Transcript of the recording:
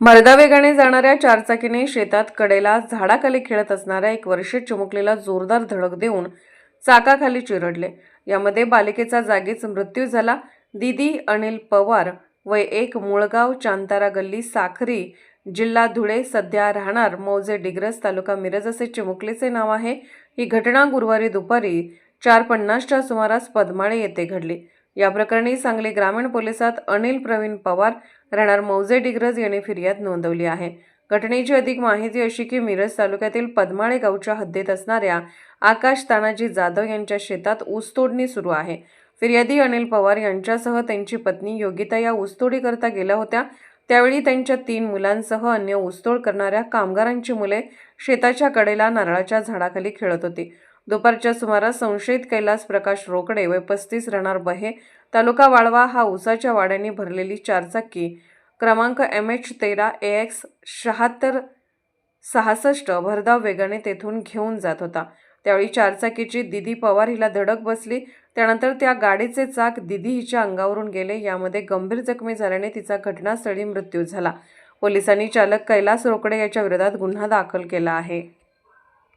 मर्दावेगाने जाणाऱ्या चारचाकीने शेतात कडेला झाडाखाली खेळत असणाऱ्या एक वर्षी चिमुकलीला जोरदार धडक देऊन चाकाखाली चिरडले. यामध्ये बालिकेचा जागीच मृत्यू झाला. दिदी अनिल पवार वय एक मुळगाव चांतारा गल्ली साखरी जिल्हा धुळे सध्या राहणार मौजे डिग्रस तालुका मिरज असे चिमुकलीचे नाव आहे. ही घटना गुरुवारी दुपारी चार पन्नासच्या सुमारास पदमाळे येथे घडली. या प्रकरणी सांगली ग्रामीण पोलिसात अनिल प्रवीण पवार राहणार मौजे डिग्रज यांनी फिर्याद नोंदवली आहे. घटनेची अधिक माहिती अशी की मिरज तालुक्यातील पदमाळे गावच्या हद्दीत असणाऱ्या आकाश तानाजी जाधव यांच्या शेतात ऊसतोडणी सुरू आहे. फिर्यादी अनिल पवार यांच्यासह त्यांची पत्नी योगिता या ऊसतोडी करता गेल्या होत्या. त्यावेळी त्यांच्या तीन मुलांसह अन्य ऊसतोड करणाऱ्या कामगारांची मुले शेताच्या कडेला नारळाच्या झाडाखाली खेळत होती. दुपारच्या सुमारास संशयित कैलास प्रकाश रोकडे वय पस्तीस राहणार बहे तालुका वाळवा हा उसाच्या वाड्याने भरलेली चारचाकी. क्रमांक एम एच तेरा ए एक्स शहात्तर सहासष्ट भरधाव वेगाने तेथून घेऊन जात होता. त्यावेळी चारचाकीची दिदी पवार हिला धडक बसली. त्यानंतर त्या गाडीचे चाक दिदी हिच्या अंगावरून गेले. यामध्ये गंभीर जखमी झाल्याने तिचा घटनास्थळी मृत्यू झाला. पोलिसांनी चालक कैलास रोकडे याच्या विरोधात गुन्हा दाखल केला आहे.